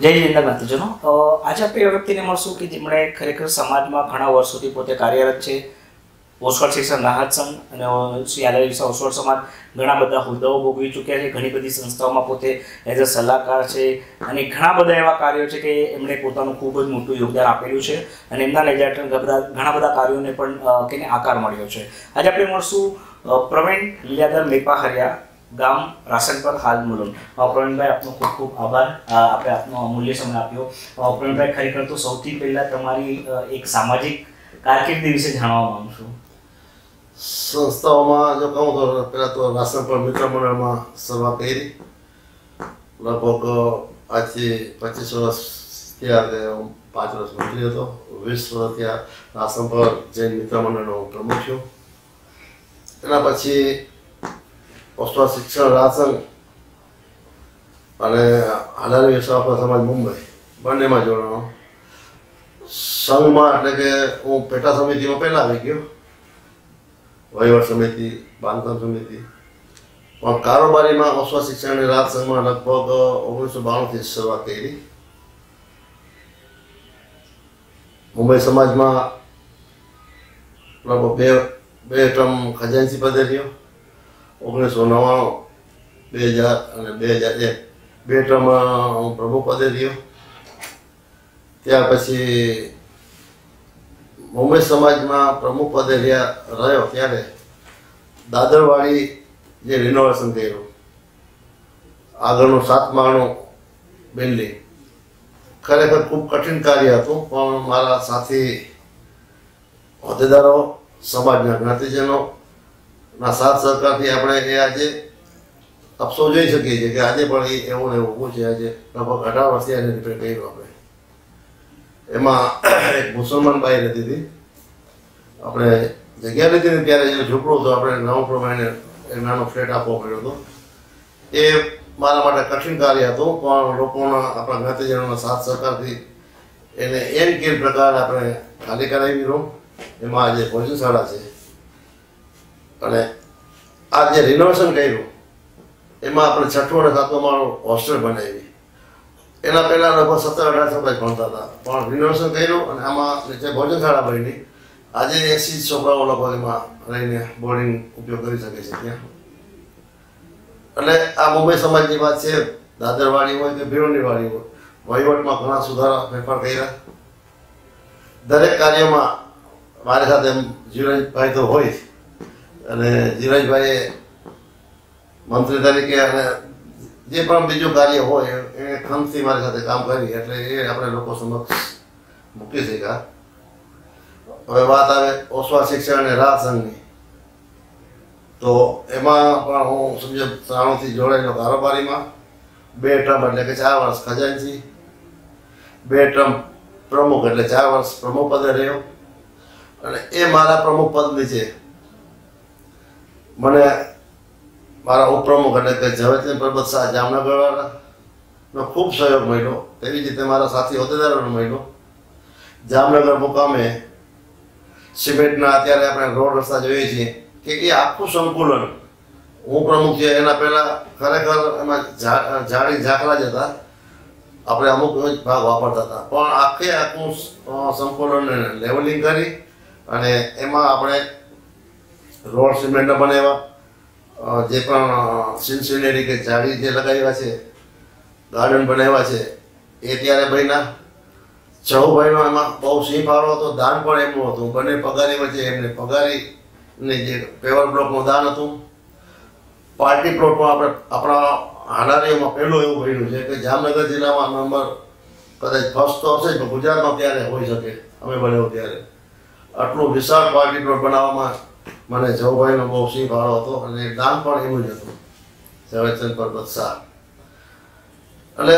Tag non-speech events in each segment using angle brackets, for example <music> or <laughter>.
જય જિંદા માતાજનો. આજે આપણે એવા વ્યક્તિને મળશું કે જેમણે ખરેખર સમાજમાં ઘણા વર્ષોથી પોતે કાર્યરત છે. ઓસવાળ શિક્ષણ રાહત સંઘ અને શ્રી વિશે ઓસવાળ સમાજ ઘણા બધા હોદ્દાઓ ભોગવી ચૂક્યા છે. ઘણી બધી સંસ્થાઓમાં પોતે એઝ અ સલાહકાર છે અને ઘણા બધા એવા કાર્યો છે કે એમણે પોતાનું ખૂબ જ મોટું યોગદાન આપેલું છે અને એમના લઈ ઘણા બધા કાર્યોને પણ કેને આકાર મળ્યો છે. આજે આપણે મળશું પ્રવીણ, લીલાધર મેપાહરિયા ગામ રાસનપર હાલ મુલમ. પ્રવીણભાઈ, આપનો ખૂબ ખૂબ આભાર. આપણે આપનો અમૂલ્ય સમય આપ્યો. પ્રવીણભાઈ, ખરેખર તો સૌથી પહેલા તમારી એક સામાજિક કારકિર્દી વિશે જાણવા માંગુ છું. સંસ્થાઓમાં જો કહું તો પહેલાં તો રાશન પર મિત્ર મંડળમાં શરૂઆત કરી લગભગ આજથી પચીસ વર્ષ થયા પાંચ વર્ષ મંત્રી હતો. વીસ વર્ષ ત્યાં રાશન પર જૈન મિત્ર મંડળનો પ્રમુખ છું. એના પછી પોસ્ટલ શિક્ષણ રાશન અને હાલારી વિશ્વાસ સમાજ મુંબઈ બંનેમાં જોડાણો સંઘમાં એટલે કે હું પેટા સમિતિમાં પહેલાં આવી ગયો વહીવટ સમિતિ બાંધકામ સમિતિ પણ કારોબારીમાં ઓસ્વા શિક્ષણની રાત સંઘમાં લગભગ ઓગણીસો બાણુંથી શરૂઆત કરી મુંબઈ સમાજમાં લગભગ બે બે ટર્મ ખજાનસી પદે રહ્યો ઓગણીસો નવ્વાણું, બે હજાર અને બે હજાર એક. બે ટર્મ હું પ્રમુખ પદે રહ્યો. ત્યાર પછી મુંબઈ સમાજમાં પ્રમુખ પદે રહ્યા, રહ્યો ત્યારે દાદરવાડી જે રિનોવેશન કર્યું, આગળનું સાત માળનું બિલ્ડિંગ ખરેખર ખૂબ કઠિન કાર્ય હતું, પણ મારા સાથી હોદ્દેદારો, સમાજના જ્ઞાતિજનો ના સાથ સહકારથી આપણે એ આજે અફસો જોઈ શકીએ છીએ કે આજે પણ એ એવું ને એવું છે. આજે લગભગ અઢાર વર્ષથી આજે રિપેર કર્યું આપણે. એમાં એક મુસલમાન બાઈ રહેતી હતી. આપણે જગ્યા લીધી ને ત્યારે જે ઝૂંપડું હતું, આપણે નવ પ્રમાણે એક નાનો ફ્લેટ આપવો પડ્યો હતો. એ મારા માટે કઠિન કાર્ય હતું, પણ લોકોના, આપણા જ્ઞાતિજનોના સાથ સહકારથી એને એમ કે પ્રકાર આપણે ખાલી કરાવી રૂમ એમાં આજે ભોજનશાળા છે. અને આ જે રિનોવેશન કર્યું, એમાં આપણે છઠ્ઠું અને સાતમું માળું હોસ્ટેલ બનાવી. એના પહેલાં લગભગ સત્તર અઢાર છોકરા ભણતા હતા. પણ રિનોવેશન કર્યું અને આમાં નીચે ભોજનશાળા બની. આજે એસી છોકરાઓ લગભગ એમાં રહીને બોર્ડિંગ ઉપયોગ કરી શકે છે ત્યાં. એટલે આ મુંબઈ સમાજની વાત છે, દાદરવાડી હોય કે ભીરોની હોય, વહીવટમાં ઘણા સુધારા ફેરફાર કર્યા. દરેક કાર્યમાં મારી સાથે એમ જીવરાજભાઈ તો હોય. અને ધીરજભાઈએ મંત્રી તરીકે અને જે પણ બીજું કાર્ય હોય, એ ખંતથી મારી સાથે કામ કરી, એટલે એ આપણે લોકો સમક્ષ મૂકી શક્યા. હવે વાત આવે ઓસવા શિક્ષણ અને રાહ સંઘની. તો એમાં પણ હું સમજો ત્રાણુંથી જોડાયેલો કારોબારીમાં. બે ટર્મ એટલે કે ચાર વર્ષ ખજાનસી બે ટર્મ પ્રમુખ એટલે ચાર વર્ષ પ્રમુખ પદે રહ્યો. અને એ મારા પ્રમુખ પદ નીચે મને મારા ઉપપ્રમુખ એટલે કે ઝવેરચંદ પરબત શાહ જામનગરનો ખૂબ સહયોગ મળ્યો. તેવી જ રીતે મારા સાથી હોદ્દેદારોનો મળ્યો. જામનગર મુકામે સિમેન્ટના અત્યારે આપણે રોડ રસ્તા જોઈએ છીએ કે એ આખું સંકુલન, હું પ્રમુખ છે એના પહેલાં ખરેખર એમાં ઝાડી ઝાકરા જ હતા. આપણે અમુક ભાગ વાપરતા હતા. પણ આખે આખું સંકુલનને લેવલિંગ કરી અને એમાં આપણે રોડ સિમેન્ટના બનાવ્યા. જે પણ સિનસિનેરી કે ઝાડી જે લગાવ્યા છે, ગાર્ડન બનાવ્યા છે, એ ત્યારે ભાઈના જહુભાઈનો એમાં બહુ સિંહ ફાળો હતો, દાન પણ એમનું હતું. બંને પગારી વચ્ચે એમને પગારી ને જે પેવર બ્લોકનું દાન હતું. પાર્ટી પ્લોટમાં આપણે, આપણા હાનારીઓમાં પહેલું એવું બન્યું છે કે જામનગર જિલ્લામાં નંબર કદાચ ફર્સ્ટ તો હશે પણ ગુજરાતમાં ક્યારે હોઈ શકે? અમે બન્યો ત્યારે. આટલું વિશાળ પાર્ટી પ્લોટ બનાવવામાં મને જવભાઈનો બહુ સિંહ ભાડો હતો અને દાન પણ એવું જ હતું. ઝવેરચંદ પરબત શાહ. એટલે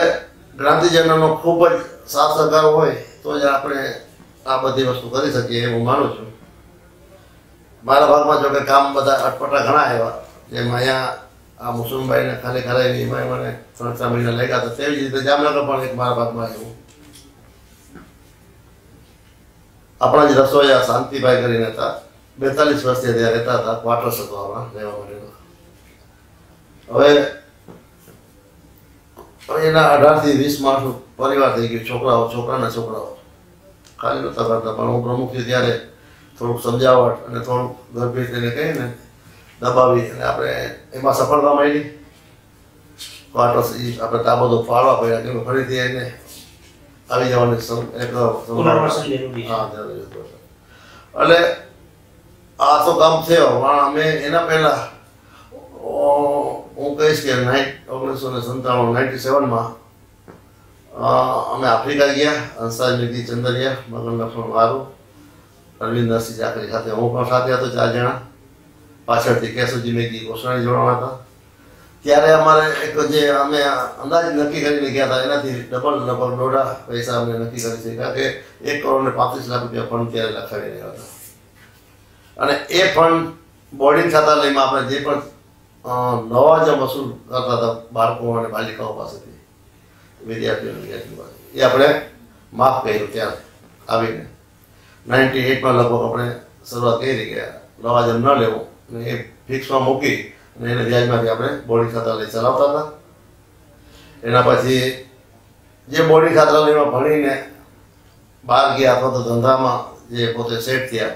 ક્રાંતિજનોનો ખૂબ જ સાથ સગાવ હોય તો જ આપણે આ બધી વસ્તુ કરી શકીએ એવું માનું છું. મારા ભાગમાં જો કે કામ બધા અટપટા ઘણા આવ્યા. જેમ અહીંયા આ મુસલમાનભાઈને ખાલી ખરાઈ એમાં મને ત્રણ ચાર મહિના લઈ હતા. તેવી જ રીતે જામનગર પણ એક મારા ભાગમાં આવ્યું. આપણા જ રસોઈયા શાંતિભાઈ કરીને હતા. બેતાલીસ વર્ષથી ત્યાં રહેતા હતા ક્વાર્ટર્સ હતો આમાં રહેવા માટેનો હવે એના અઢારથી વીસ માણસો પરિવાર થઈ ગયો છોકરાઓ છોકરાના છોકરાઓ. ખાલી નહોતા કરતા પણ હું પ્રમુખથી ત્યારે થોડુંક સમજાવટ અને થોડુંક ગર્ભિત એને કહીએ ને દબાવી અને આપણે એમાં સફળતા મળી. ક્વાર્ટર આપણે આ ફાળવા પડ્યા કેમ ફરીથી એને આવી જવાની. એટલે આ તો કામ થયો, પણ અમે એના પહેલા હું કહીશ કે નાઇટ ઓગણીસો ને સંતાણું નાઇન્ટી સેવનમાં અમે આફ્રિકા ગયા અંસાજ નિધિ ચંદરિયા મગન લક્ષ્મણ મારું અરવિંદ નરસિંહ ચાકરી સાથે, હું પણ સાથે હતો ચાર જણા. પાછળથી કેશુજી મેગી ગોસ્વામી જોડાણા હતા. ત્યારે અમારે એક જે અમે અંદાજ નક્કી કરીને ગયા હતા, એનાથી ડબલ ડબલ દોઢા પૈસા અમે નક્કી કરી છે કારણ કે એક કરોડ ને પાંત્રીસ લાખ રૂપિયા પણ ત્યારે લખાવી રહ્યા હતા. અને એ ફંડ બોર્ડિંગ છાત્રાલયમાં આપણે જે પણ નવા જે વસૂલ કરતા હતા બાળકો અને બાલિકાઓ પાસેથી વિદ્યાર્થીઓ વિદ્યાર્થીઓ પાસે એ આપણે માફ કર્યું ત્યારે આવીને. નાઇન્ટી એટમાં લગભગ આપણે શરૂઆત કરી કે લવાજમ ન લેવું. અને એ ફિક્સમાં મૂકી અને એને વ્યાજમાંથી આપણે બોર્ડિંગ છાત્રાલય ચલાવતા હતા. એના પછી જે બોર્ડિંગ છાત્રાલયમાં ભણીને બહાર ગયા અથવા તો ધંધામાં જે પોતે સેટ થયા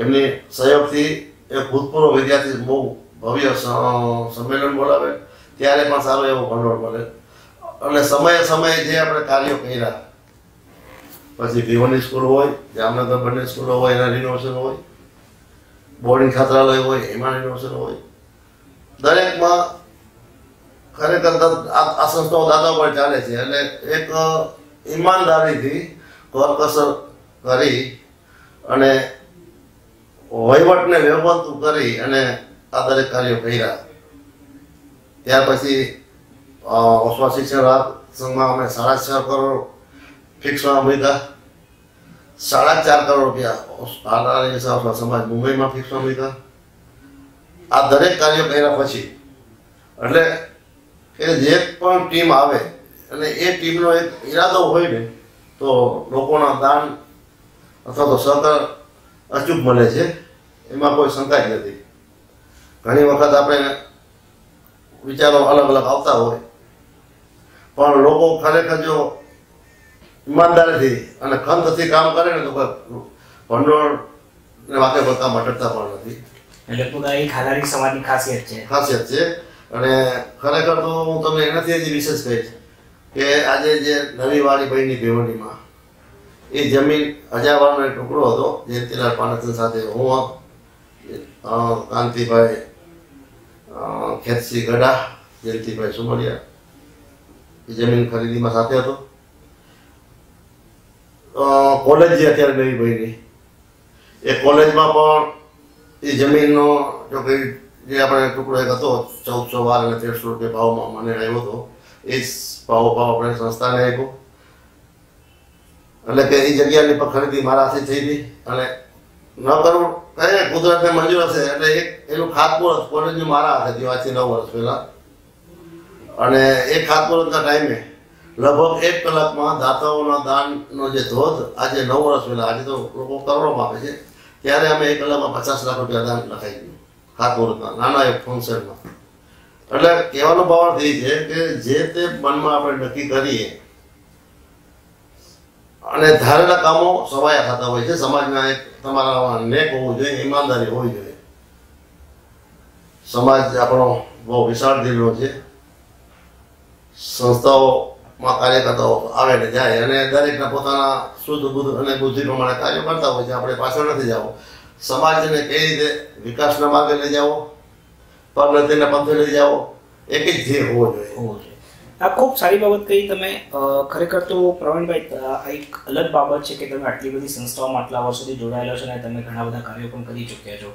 એમની સહયોગથી એ ભૂતપૂર્વ વિદ્યાર્થી બહુ ભવ્ય સંમેલન બોલાવે. ત્યારે પણ સારો એવો ભંડોળ મળે. અને સમયે સમયે જે આપણે કાર્યો કર્યા, પછી ભીવની સ્કૂલ હોય, જામનગર બંને સ્કૂલો હોય, એના રિનોવેશન હોય બોર્ડિંગ છાત્રાલય હોય, એમાં રિનોવેશન હોય. દરેકમાં ખરેખર આ સંસ્થાઓ દાદા પર ચાલે છે. એટલે એક ઈમાનદારીથી કરકસર કરી અને વહીવટને વ્યવસ્થિત કરી અને આ દરેક કાર્યો કર્યા. ત્યાર પછી ઓસ્વા શિક્ષણ રાહત અમે સાડા ચાર કરોડ ફિક્સમાં મૂક્યા સાડા ચાર કરોડ રૂપિયા ઓસ- સમાજ મુંબઈમાં ફિક્સમાં મૂક્યા આ દરેક કાર્યો કર્યા પછી, એટલે કે જે પણ ટીમ આવે, અને એ ટીમનો એક ઈરાદો હોય ને, તો લોકોના દાન અથવા તો સહકાર અચૂક મળે છે એમાં કોઈ શંકા જ નથી. ઘણી વખત આપણે વિચારો અલગ અલગ આવતા હોય પણ લોકો ખરેખર જો ઈમાનદારીથી અને ખંતથી કામ કરે ને તો ભંડોળ ને વાકે કોઈ મટડતા અટકતા પણ નથી. એટલે પોતાની ખાલારી સમાજની ખાસિયત છે. ખાસિયત છે. અને ખરેખર તો હું તમને એનાથી હજી વિશેષ કહીશ કે આજે જે નવી વાળી ભાઈની ભેવણીમાં એ જમીન અજાવાનો એક ટુકડો હતો જયંતિલાલ પાનસન સાથે હું અ, કાંતિભાઈ અ, ખેતસિંહ ગઢા જયંતિભાઈ સુમરિયા એ જમીન ખરીદીમાં સાથે હતો. અ, કોલેજ જે અત્યારે નવી બની એ કોલેજમાં પણ એ જમીનનો જો કે જે આપણે ટુકડો એક હતો ચૌદસો બાર અને તેરસો રૂપિયા ભાવમાં મને આવ્યો હતો એ જ ભાવ ભાવ આપણે સંસ્થાને આપ્યો. એટલે કે એ જગ્યાની પણ ખરીદી મારા હાથે થઈ હતી અને ન કરવું કઈ કુદરતને મંજૂર હશે. એટલે એક, એનું ખાતમુહૂર્ત કોલેજનું મારા હાથે થયું આજથી નવ વર્ષ પહેલાં. અને એ ખાતમુહૂર્તના ટાઈમે લગભગ એક કલાકમાં દાતાઓના દાનનો જે ધોધ આજે નવ વર્ષ પહેલાં, આજે તો લોકો કરોડોમાં આપે છે, ત્યારે અમે એક કલાકમાં પચાસ લાખ રૂપિયા દાન લખાઈ ગયું ખાતમુહૂર્તમાં, નાના એક ફંક્શનમાં. એટલે કહેવાનો ભાવ એ છે કે જે તે મનમાં આપણે નક્કી કરીએ અને ધારેલા કામો સવાયા થતા હોય છે. સમાજના એક તમારા નેક હોવું જોઈએ, ઈમાનદારી હોવી જોઈએ. સમાજ આપણો બહુ વિશાળ દિલનો છે. સંસ્થાઓમાં કાર્યકર્તાઓ આવે ને જાય અને દરેકના પોતાના શુદ્ધ બુદ્ધ અને બુદ્ધિ પ્રમાણે કાર્ય કરતા હોય છે. આપણે પાછળ નથી જવું સમાજને કઈ રીતે વિકાસના માર્ગે લઈ જાવો પગલતીને પંથે લઈ જાવો એક જ ધ્યેય હોવો જોઈએ. હોવો જોઈએ. આ ખૂબ સારી બાબત કહી તમે. ખરેખર તો પ્રવીણભાઈ એક અલગ બાબત છે કે તમે આટલી બધી સંસ્થાઓમાં આટલા વર્ષોથી જોડાયેલા છો અને તમે ઘણા બધા કાર્યો પણ કરી ચૂક્યા છો.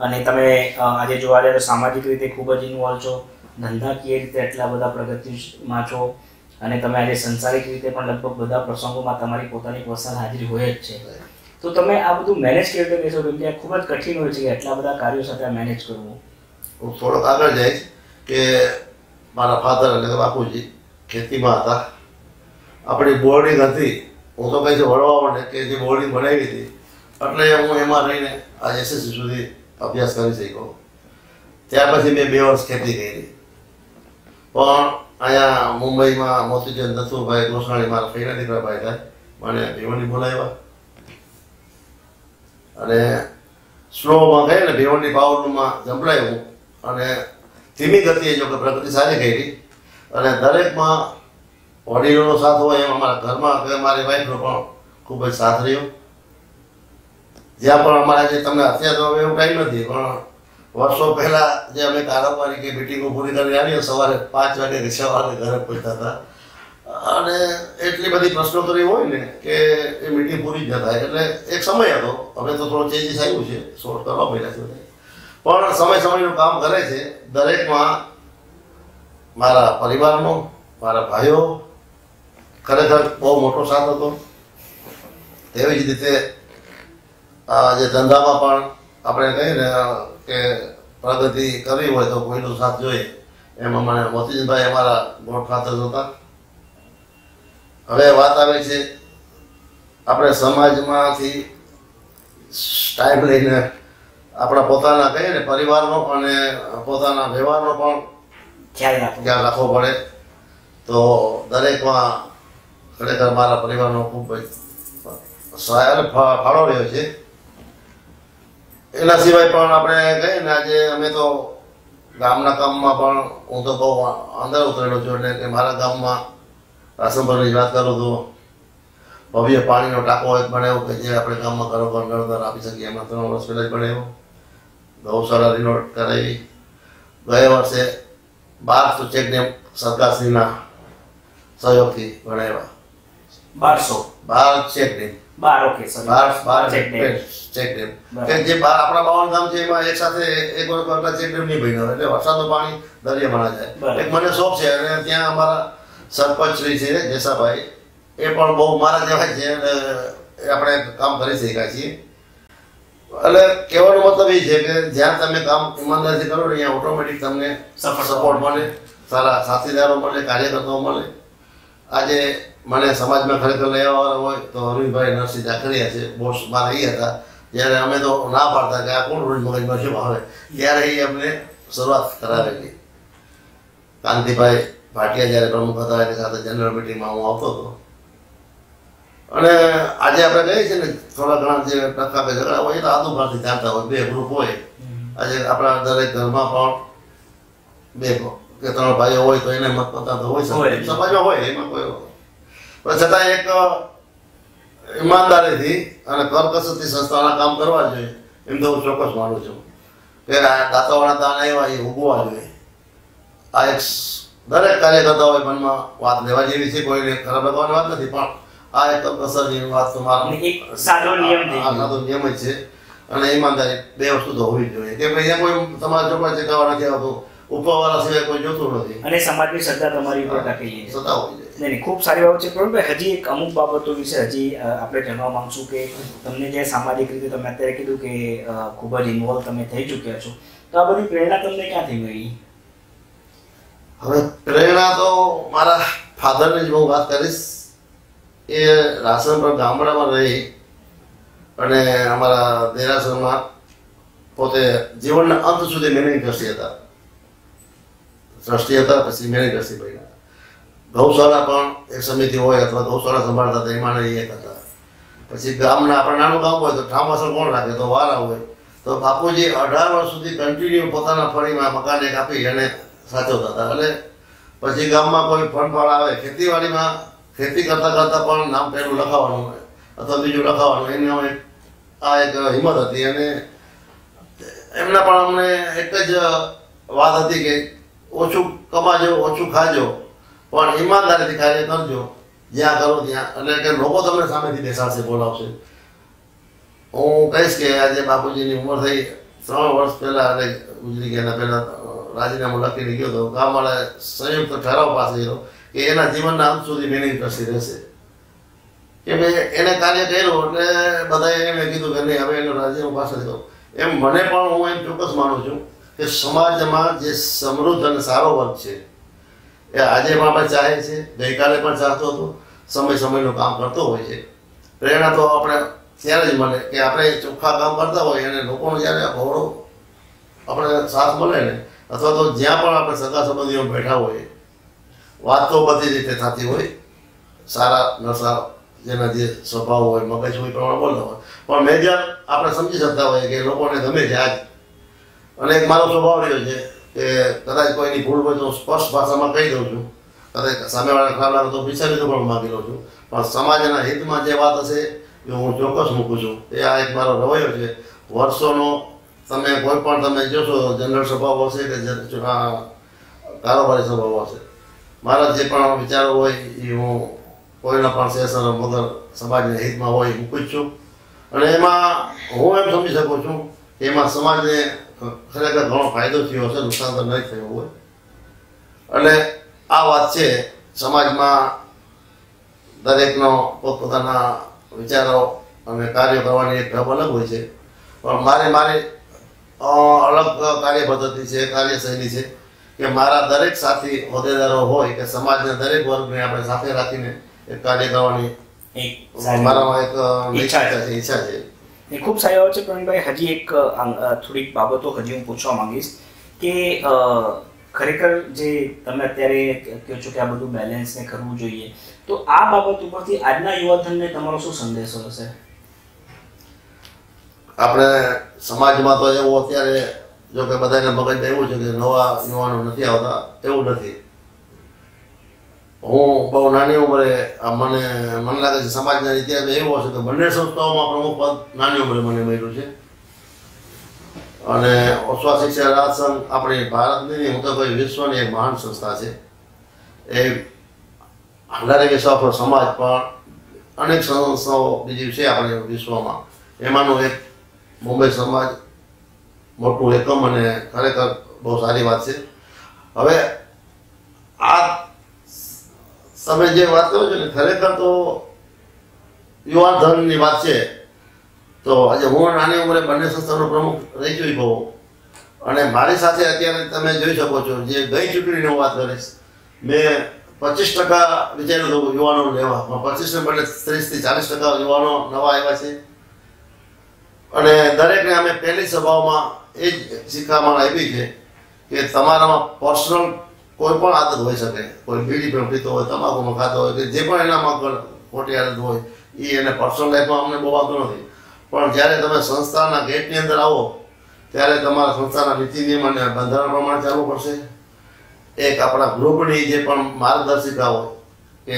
અને તમે આજે જોવા જાય તો સામાજિક રીતે ખૂબ જ ઇન્વોલ્વ છો. ધંધાકીય રીતે એટલા બધા પ્રગતિમાં છો. અને તમે આજે સંસારિક રીતે પણ લગભગ બધા પ્રસંગોમાં તમારી પોતાની પર્સનલ હાજરી હોય જ છે. તો તમે આ બધું મેનેજ કેવી રીતે કહેશો કેમ ખૂબ જ કઠિન હોય છે કે એટલા બધા કાર્યો સાથે મેનેજ કરવું. થોડોક આગળ જાય કે મારા ફાધર એટલે બાપુજી ખેતીમાં હતા. આપણી બોર્ડિંગ હતી. હું તો કહી વળવા માટે કે જે બોર્ડિંગ બનાવી હતી. એટલે હું એમાં રહીને આ એસએસસી સુધી અભ્યાસ કરી શક્યો. ત્યાર પછી મેં બે વર્ષ ખેતી કરી. પણ અહીંયા મુંબઈમાં મોતીચંદ દત્તુભાઈ ગોસાણી મારા ફૈના દીકરાભાઈ થાય. મને ભીવંડી બોલાવ્યા. અને સ્લોમાં ગઈ ને ભીવંડી પાવરરૂમમાં જંપલાવ્યું અને ધીમી ગતિએ જો કે પ્રગતિ સારી કરી અને દરેકમાં વડીલોનો સાથ હોય એમ અમારા ઘરમાં મારી વાઈફનો પણ ખૂબ જ સાથ રહ્યો. જ્યાં પણ અમારા જે તમને અત્યારે હવે એવું કાંઈ નથી, પણ વર્ષો પહેલાં જે અમે કારોબારી કે મિટિંગો પૂરી કરી આવીએ, સવારે પાંચ વાગે વાગે ઘરે પહોંચતા હતા. અને એટલી બધી પ્રશ્નો કરી હોય ને કે એ મિટિંગ પૂરી જ ન થાય. એટલે એક સમય હતો, હવે તો થોડો ચેન્જીસ આવ્યું છે શોર્ટ કરવા મળ્યા છે. પણ સમય સમયનું કામ કરે છે. દરેકમાં મારા પરિવારનો, મારા ભાઈઓ, ખરેખર બહુ મોટો સાથ હતો. તેવી જ રીતે જે ધંધામાં પણ આપણે કહીએ ને, કે પ્રગતિ કરવી હોય તો કોઈનો સાથ જોઈએ. એમાં મને મોતીજીભાઈ અમારા ગોઠફાધર હતા. હવે વાત આવે છે, આપણે સમાજમાંથી ટાઈમ લઈને આપણા પોતાના કહીએ ને પરિવારનો અને પોતાના વ્યવહારનો પણ ખ્યાલ રાખો રાખવો પડે. તો દરેકમાં ખરેખર મારા પરિવારનો ખૂબ સહાય અને ફાળો રહ્યો છે. એના સિવાય પણ આપણે કહીએ ને આજે અમે તો ગામના કામમાં પણ હું તો બહુ અંદર ઉતરેલો છું એટલે કે મારા ગામમાં રાસનભરની વાત કરું તો ભવ્ય પાણીનો ટાંકો એક બનાવ્યો કે જે આપણે ગામમાં ઘરોઘર ઘર આપી શકીએ એમાં ત્રણ વર્ષ પહેલાં જ બનાવ્યો ગૌશાળા રિનોવેટ કરાવી ગયા વર્ષે બાર ડેમ સરકારશ્રીના સહયોગથી ભણાવ્યા. બારસો? બાર ચેક ડેમ બાર ઓકે સર બાર બાર ચેક ડેમ. ચેક ડેમ બરાબર. કે જે બાર આપણા બાવન ગામ છે એમાં એક સાથે એક વર્ષ કરતા ચેક ડેમ નહીં બન્યો એટલે વરસાદનું પાણી દરિયામાં જાય. એક મને શોખ છે. અને ત્યાં અમારા સરપંચ શ્રી છે જેસાભાઈ એ પણ બહુ મારા જેવા છે. આપણે કામ કરી શક્યા છીએ. એટલે કહેવાનો મતલબ એ છે કે જ્યાં તમે કામ ઈમાનદારીથી કરો ને ત્યાં ઓટોમેટિક તમને સપોર્ટ મળે. સારા સાથીદારો મળે કાર્યકર્તાઓ મળે. આજે મને સમાજમાં ખરેખર લઈ આવવાના હોય તો હરવિંદભાઈ નરસિંહ જાખરિયા છે બોસ બહાર એ હતા. જ્યારે અમે તો ના પાડતા કે આ કોણ રોજ મગજમાં શું આવે? ત્યારે એ અમને શરૂઆત કરાવેલી. કાંતિભાઈ ભાટિયા જ્યારે પ્રમુખ હતા એની સાથે જનરલ મિટિંગમાં હું આવતો હતો. અને આજે આપણે કહીએ છીએ ને થોડા ઘણા જે ટકા બે ઝઘડા હોય તો આદુભારથી ચાલતા હોય બે ગ્રુપ હોય. આજે આપણા દરેક ઘરમાં પણ બે કે ત્રણ ભાઈઓ હોય તો એને મતમતા તો હોય સમાજમાં હોય એમાં કોઈ પણ છતાં એક ઈમાનદારીથી અને કરકસરથી સંસ્થાના કામ કરવા જોઈએ. એમ તો હું ચોક્કસ માનું છું. કે આ દાતાવાળા દાન આવ્યા એ ઉગવા જોઈએ. આ એક દરેક કાર્યકર્તા હોય મનમાં વાત લેવા જેવી છે કોઈને ખરાબ લગાવવાની વાત નથી પણ આ એક કરકસરની વાત તો મારો. એક સાદો નિયમ છે સાદો નિયમ જ છે. અને ઈમાનદારી બે વસ્તુ તો હોવી જોઈએ. કે ભાઈ એમ કોઈ તમારા છોકરા ચેકાવા નથી આવતો. ઉપરવાળા સિવાય કોઈ જોતું નથી. અને સમાજની શ્રદ્ધા તમારી ઉપર ટકેલી છે. સતા હોવી જોઈએ. નહીં નહીં ખૂબ સારી બાબત છે. પ્રવીણભાઈ હજી એક અમુક બાબતો વિશે હજી આપણે જાણવા માંગશું કે તમને જે સામાજિક રીતે તમે અત્યારે કીધું કે ખૂબ જ ઇન્વોલ્વ તમે થઈ ચૂક્યા છો. તો આ બધી પ્રેરણા તમને ક્યાંથી મળી? હવે પ્રેરણા તો મારા ફાધરની જ હું વાત કરીશ. એ પર ગામડામાં રહી અને અમારા દેરાસરમાં પોતે જીવનના અંત સુધી મેનેજ કરતી હતા. ટ્રસ્ટી હતા, પછી મેનેજ કરતી બન્યા. ગૌશાળા પણ એક સમિતિ હોય અથવા ગૌશાળા સંભાળતા હતા, એમાં એ હતા. પછી ગામના આપણે નાનું ગામ હોય તો ઠામાસણ કોણ રાખે? તો વારા હોય. તો બાપુજી અઢાર વર્ષ સુધી કન્ટિન્યુ પોતાના ફળીમાં મકાન એક આપી અને સાચવતા હતા. એટલે પછી ગામમાં કોઈ ફંડફાળ આવે, ખેતીવાડીમાં ખેતી કરતા કરતા પણ નામ પહેલું લખાવાનું અથવા બીજું લખાવાનું એની અમે આ એક હિંમત હતી અને એમના પણ અમને એક જ વાત હતી કે ઓછું કમાજો, ઓછું ખાજો, પણ ઈમાનદારીથી કાર્ય કરજો. જ્યાં કરો ત્યાં. એટલે કે લોકો તમને સામેથી બેસાડશે, બોલાવશે. હું કહીશ કે આજે બાપુજીની ઉંમર થઈ. ત્રણ વર્ષ પહેલા, એટલે ગુજરી ગયા પહેલા રાજીનામું લખીને ગયો હતો ગામવાળા સંયુક્ત ઠરાવ પાસે કર્યો કે એના જીવનના અંત સુધી મિનિંગ ટ્રસ્ટી રહેશે. કે ભાઈ એને કાર્ય કર્યું એટલે બધાએ એને કીધું કે નહીં, હવે એનું રાજીનામું પાસે નથી એમ મને પણ હું એમ ચોક્કસ માનું છું કે સમાજમાં જે સમૃદ્ધ અને સારો વર્ગ છે, એ આજે પણ આપણે ચાહે છે, ગઈકાલે પણ ચાહતો હતો, સમય સમયનું કામ કરતો હોય છે. પ્રેરણા તો આપણે ત્યારે જ મળે કે આપણે ચોખ્ખા કામ કરતા હોય અને લોકોનો જ્યારે ગૌરવ આપણે સાથ મળે ને, અથવા તો જ્યાં પણ આપણે સગા સંબંધીઓ બેઠા હોઈએ વાત બધી રીતે થતી હોય. સારા નશા જેના જે સ્વભાવ હોય, મગજ હોય પ્રમાણે બોલતા હોય. પણ મેજર આપણે સમજી શકતા હોઈએ કે લોકોને ગમે છે આજ. અને એક મારો સ્વભાવ રહ્યો છે કે કદાચ કોઈની ભૂલ હોય તો સ્પષ્ટ ભાષામાં કહી દઉં છું. કદાચ સામેવાળા ખરાબ લાગે તો વિચારી પણ માગી લઉં છું. પણ સમાજના હિતમાં જે વાત હશે, એ હું ચોક્કસ મૂકું છું. એ આ એક મારો રવૈયો છે. વર્ષોનો તમે કોઈ પણ તમે જોશો, જનરલ સ્વભાવ હશે કે કારોબારી સ્વભાવ હશે. મારા જે પણ વિચારો હોય એ હું કોઈના પણ સેસર વગર સમાજના હિતમાં હોય હું મૂકું જ છું. અને એમાં હું એમ સમજી શકું છું કે એમાં સમાજને ખરેખર ઘણો ફાયદો થયો હશે, નુકસાન તો નહીં થયું હોય. અને આ વાત છે, સમાજમાં દરેકનો પોતપોતાના વિચારો અને કાર્યો કરવાની એક ઢબ અલગ હોય છે. પણ મારે મારી અલગ કાર્ય પદ્ધતિ છે, કાર્યશૈલી છે. કે મારા દરેક સાથી હોદ્દેદારો હોય કે સમાજના દરેક વર્ગને આપણે સાથે રાખીને એક કાર્ય કરવાની મારામાં એક ઈચ્છા છે. ઈચ્છા છે. એ ખૂબ સારી વાત છે પ્રવીણભાઈ. હજી એક થોડીક બાબતો હજી હું પૂછવા માંગીશ કે ખરેખર જે તમે અત્યારે કહો છો કે આ બધું બેલેન્સ ને કરવું જોઈએ તો આ બાબત ઉપરથી આજના યુવાધનને તમારો શું સંદેશો હશે? આપણે સમાજમાં તો એવું અત્યારે જો કે બધાને મગજમાં એવું છે કે નવા યુવાનો નથી આવતા, એવું નથી. હું બહુ નાની ઉંમરે મને મને લાગે છે સમાજના ઇતિહાસમાં એવું હશે કે બંને સંસ્થાઓમાં પ્રમુખ પદ નાની ઉંમરે મને મળ્યું છે. અને ઓસ્વા શિક્ષા રાજ સંઘ આપણી ભારતની હું તો કોઈ વિશ્વની એક મહાન સંસ્થા છે. એ અંધારે વિશ્વ સમાજ, પણ અનેક સંસ્થાઓ બીજી છે આપણે વિશ્વમાં. એમાંનું એક મુંબઈ સમાજ મોટું એકમ અને ખરેખર બહુ સારી વાત છે. હવે આ તમે જે વાત કરો છો ને, ખરેખર તો યુવા ધનની વાત છે. તો આજે હું નાની ઉંમરે બંને સંસ્થાનો પ્રમુખ રહી ચૂક્યો અને મારી સાથે અત્યારે તમે જોઈ શકો છો, જે ગઈ ચૂંટણીની હું વાત કરીશ, મેં પચીસ ટકા વિચાર્યું હતું યુવાનો લેવા પચીસને બદલે ત્રીસથી ચાલીસ ટકા યુવાનો નવા આવ્યા છે. અને દરેકને અમે પહેલી સભાઓમાં એ જ શિખામણ આપી છે કે તમારામાં પર્સનલ કોઈ પણ આદત હોઈ શકે. કોઈ બીડી પણ પીતો હોય તમાકુમાં ખાતો હોય કે જે પણ એનામાં ખોટી આદત હોય એ એને પર્સનલ લાઈફમાં અમને બહુ વાંધો નથી. પણ જ્યારે તમે સંસ્થાના ગેટની અંદર આવો, ત્યારે તમારા સંસ્થાના નીતિ નિયમ અને બંધારણ પ્રમાણે ચાલવું પડશે. એક આપણા ગ્રુપની જે પણ માર્ગદર્શિકા હોય, કે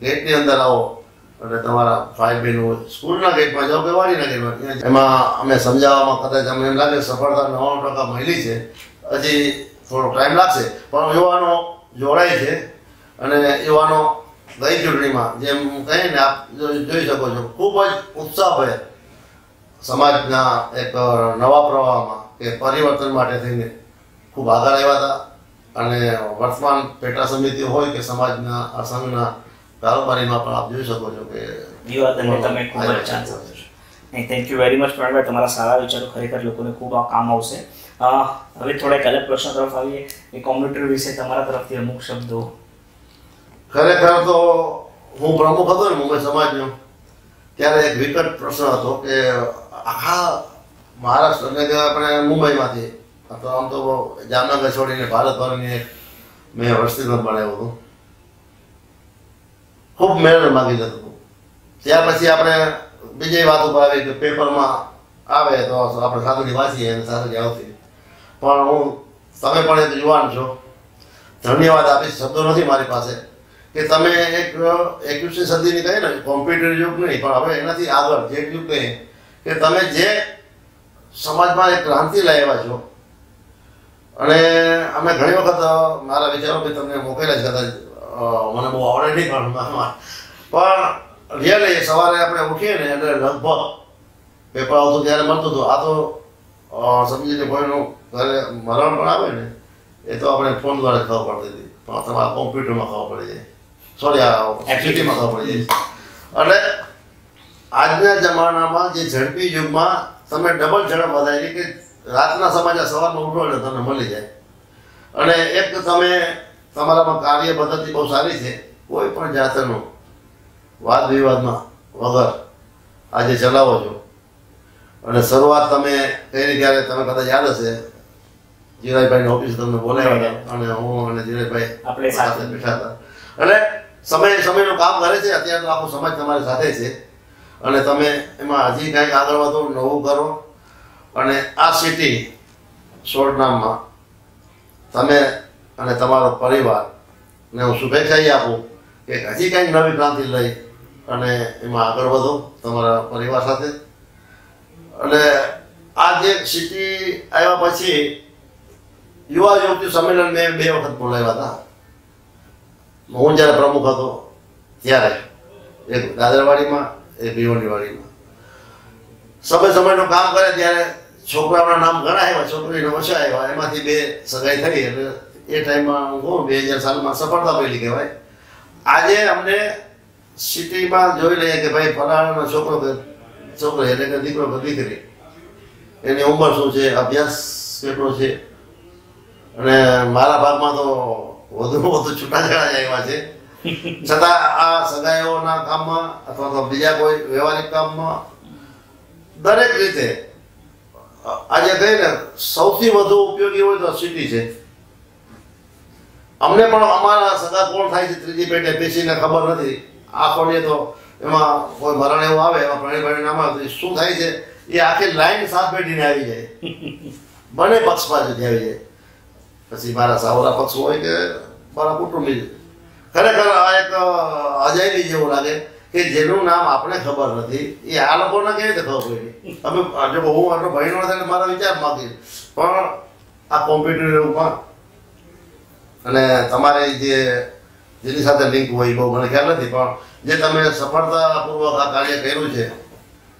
ગેટની અંદર આવો અને તમારા ફાઇલ બિલ સ્કૂલના ગેટમાં જાઓ કે વાડીના ગેટમાં? એમાં અમે સમજાવવામાં કદાચ અમને એમ લાગે સફળતા નવ્વાણું ટકા મળી છે. હજી થોડો ટાઈમ લાગશે, પણ યુવાનો જોડાય છે અને યુવાનો ગઈ ચૂંટણીમાં જેમ કહીને આપ જોઈ શકો છો, ખૂબ જ ઉત્સાહભેર સમાજના એક નવા પ્રવાહમાં કે પરિવર્તન માટે થઈને ખૂબ આગળ આવ્યા હતા. અને વર્તમાન પેટા સમિતિ હોય કે સમાજના આ સંઘના કારોબારીમાં પણ આપ જોઈ શકો છો કે યુવાધનને તમે ખૂબ જ ચાન્સ નહીં થેન્ક યુ વેરી મચ પ્રણભાઈ તમારા સારા વિચારો ખરેખર લોકોને ખૂબ કામ આવશે. હવે થોડા એક અલગ પ્રશ્ન તરફ આવીએ એ કોમ્પ્યુટર વિશે તમારા તરફથી અમુક શબ્દો. ખરેખર તો હું પ્રમુખ હતો ને મુંબઈ સમાજનો ત્યારે એક વિકટ પ્રશ્ન હતો કે આખા મહારાષ્ટ્રને કે આપણે મુંબઈમાંથી અથવા આમ તો જામનગર છોડીને ભારતભરની એક મેં વસ્તીગત બનાવ્યું હતું. ખૂબ મહેનત માગી જતું ત્યાર પછી આપણે બીજી વાત ઉપર આવી કે પેપરમાં આવે તો આપણે સાદુની વાંચીએ અને સાદુની આવતી પણ હું, તમે પણ એક યુવાન છો. ધન્યવાદ આપીશ, શબ્દો નથી મારી પાસે. કે તમે એક એકવીસમી સદીની કહીએ ને, કોમ્પ્યુટર યુગ નહીં, પણ હવે એનાથી આગળ જે યુગ કહીએ કે તમે જે સમાજમાં એક ક્રાંતિ લાવ્યા છો, અને અમે ઘણી વખત મારા વિચારો બી તમને મોકલ્યા છે મને બહુ આવડે નહીં પણ. પણ રિયલી સવારે આપણે ઉઠીએ ને એટલે લગભગ પેપર આવતું ત્યારે મળતું હતું. આ તો સમજીને સમજી કોઈનું ઘરે મરણ પણ આવે ને એ તો આપણે ફોન દ્વારા ખબર પડતી હતી. પણ તમારા કોમ્પ્યુટરમાં ખબર પડી જાય. સોરી આ એક્ટિવિટીમાં ખબર પડી જાય. એટલે આજના જમાનામાં જે ઝડપી યુગમાં તમે ડબલ ઝડપ વધારી કે રાતના સમાચાર સવારમાં ઉઠો એટલે તમને મળી જાય. અને એક તમે તમારામાં કાર્ય પદ્ધતિ બહુ સારી છે કોઈ પણ જાતનું વાદ વિવાદમાં વગર આજે ચલાવો છો. અને શરૂઆત તમે કરી ત્યારે તમે કદાચ યાદ હશે જીરાભાઈની ઓફિસ તમને બોલાવ્યા હતા અને હું અને જીરાજભાઈ આપણે સાથે. બેઠા હતા. અને સમય સમયનું કામ કરે છે અત્યારે આખો સમાજ તમારી સાથે છે. અને તમે એમાં હજી કંઈક આગળ વધો નવું કરો. અને આ સિટી સોરનામમાં તમે અને તમારો પરિવાર ને હું શુભેચ્છા આપું કે હજી કંઈક નવી ક્રાંતિ લઈ અને એમાં આગળ વધો તમારા પરિવાર સાથે. અને આ જે સિટી આવ્યા પછી યુવા યુવતી સંમેલન મેં બે વખત બોલાવ્યા હતા. હું જ્યારે પ્રમુખ હતો ત્યારે એક દાદરવાડીમાં, એક ભીવણીવાડીમાં સમય સમયનું કામ કરે ત્યારે છોકરાઓના નામ ઘણા આવ્યા છોકરીને ઓછા આવ્યા, એમાંથી બે સગાઈ થઈ એટલે એ ટાઈમમાં હું બે હજાર સાલમાં સફળતા પહેલી કહેવાય. આજે અમને સિટીમાં જોઈ લઈએ કે ભાઈ ફલાણાનો છોકરો છોકરી એટલે કે દીકરો કે દીકરી, એની ઉંમર શું છે, અભ્યાસ કેટલો છે? અને મારા ભાગમાં તો વધુ વધુ છૂટાછેડા આવ્યા છે. છતાં આ સગાઈઓના કામમાં અથવા તો બીજા કોઈ વ્યવહારિક કામમાં દરેક રીતે આજે કહીને સૌથી વધુ ઉપયોગી હોય તો સિટી છે. અમને પણ અમારા સગા કોણ થાય છે ત્રીજી પેટે બેસીને ખબર નથી. આ ખોલીએ તો એમાં કોઈ મરણ એવું આવે એમાં પ્રણી પ્રણી નામ આવે શું થાય છે? એ આખી લાઈન સાત પેઢીને આવી જાય. <laughs> બંને પક્ષ પાસેથી આવી જાય. પછી મારા સાવરા પક્ષ હોય કે મારા કુટુંબી. ખરેખર આ એક અજયની જેવું લાગે કે જેનું નામ આપણે ખબર નથી. એ આ લોકોને કેવી રીતે ખબર પડી? અમે જો હું આટલો ભાઈનો થાય મારા વિચાર માંગી પણ આ કોમ્પ્યુટર યુગમાં અને તમારે જે, જેની સાથે લિંક હોય એ બહુ મને ખ્યાલ નથી, પણ જે તમે સફળતાપૂર્વક આ કાર્ય કર્યું છે,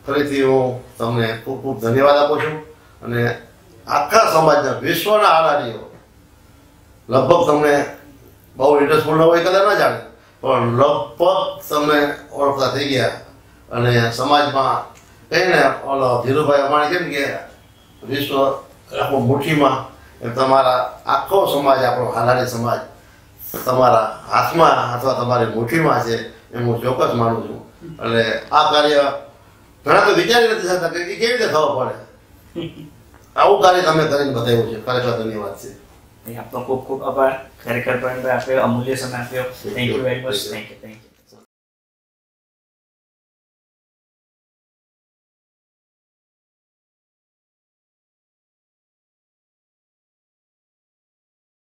ફરીથી હું તમને ખૂબ ખૂબ ધન્યવાદ આપું છું. અને આખા સમાજના, વિશ્વના આડારીઓ લગભગ તમને બહુ ઇન્ટરેસ્ટફુલ હોય કદાચ ન જાણે, પણ લગભગ તમને ઓળખતા થઈ ગયા. અને સમાજમાં કહીને ઓલો ધીરુભાઈ અમારે કેમ કે વિશ્વ આખું મુઠ્ઠીમાં તમારા આખો સમાજ આપણો હાલારી સમાજ તમારા હાથમાં અથવા તમારી મુઠ્ઠીમાં છે એમ હું ચોક્કસ માનું છું. એટલે આ કાર્ય ઘણા તો વિચારી નથી શકતા કે કેવી રીતે થવા પડે. આવું કાર્ય તમે કરીને બતાવ્યું છે. ખરેખર ધન્યવાદ છે. આપનો ખૂબ ખૂબ આભાર. ખરેખર પણ આપણે અમૂલ્ય સમય આપ્યો. Thank you very much thank you thank you